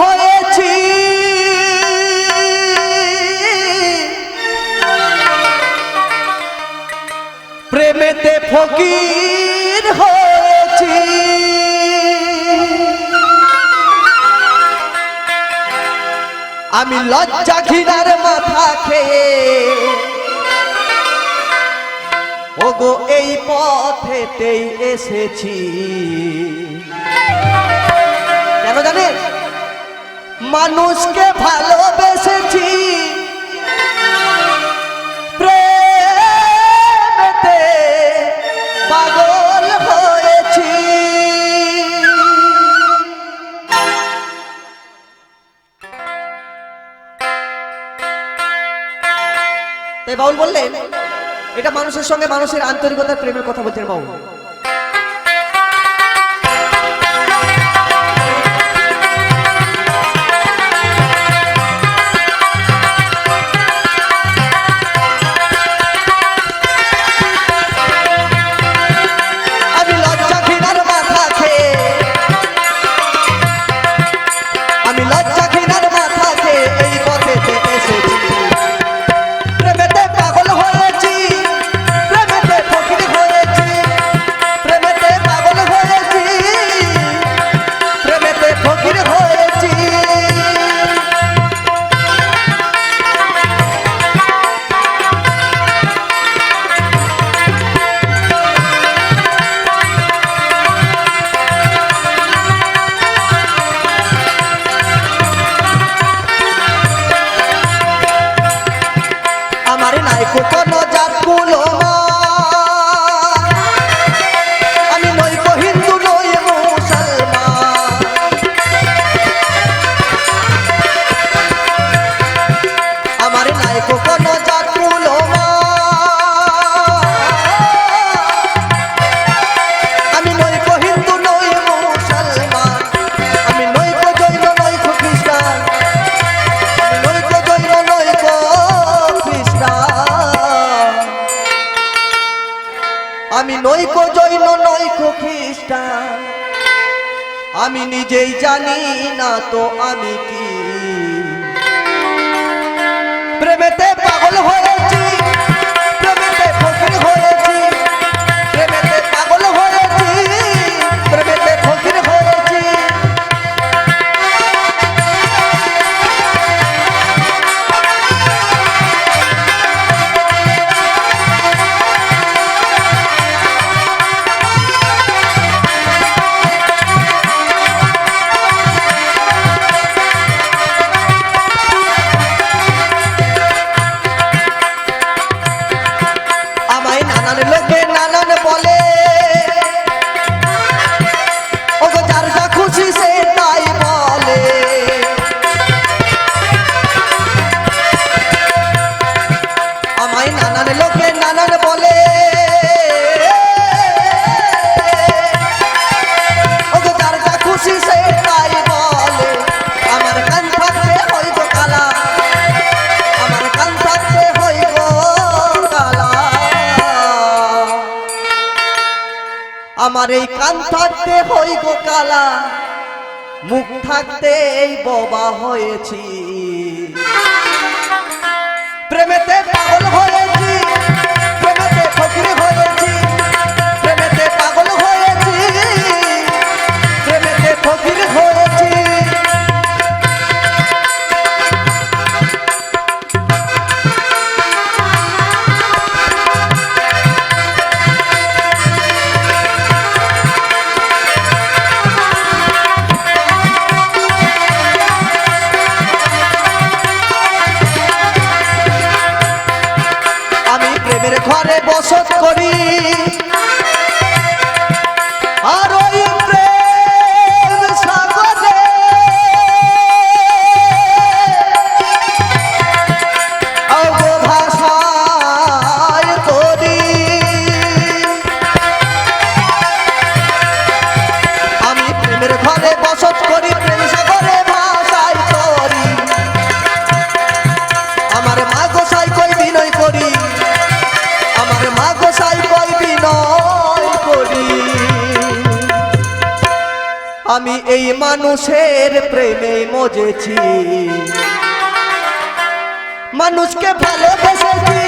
হয়েছি। প্রেমেতে ফকির হয়েছি। আমি লজ্জা ঘিনার মাথা খেয়ে। ওগো, এই পথেতেই এসেছি। কেন জানিস মানুষকে ভালোবেসেছি। বাউল বললেন এটা মানুষের সঙ্গে মানুষের আন্তরিকতার প্রেমের কথা বলছেন বাউল। নৈক জৈন নৈক খ্রিস্টান। আমি নিজেই জানি না তো আমি কি। প্রেমেতে পাগল হয়ে আমার এই কান থাকতে হই গো কালা। মুখ থাকতে এই ববা হয়েছি। প্রেমেতে পাগল ঘরে বসত করি। আমি এই মানুষের প্রেমে মজেছি। মানুষকে ভালোবেসেছি।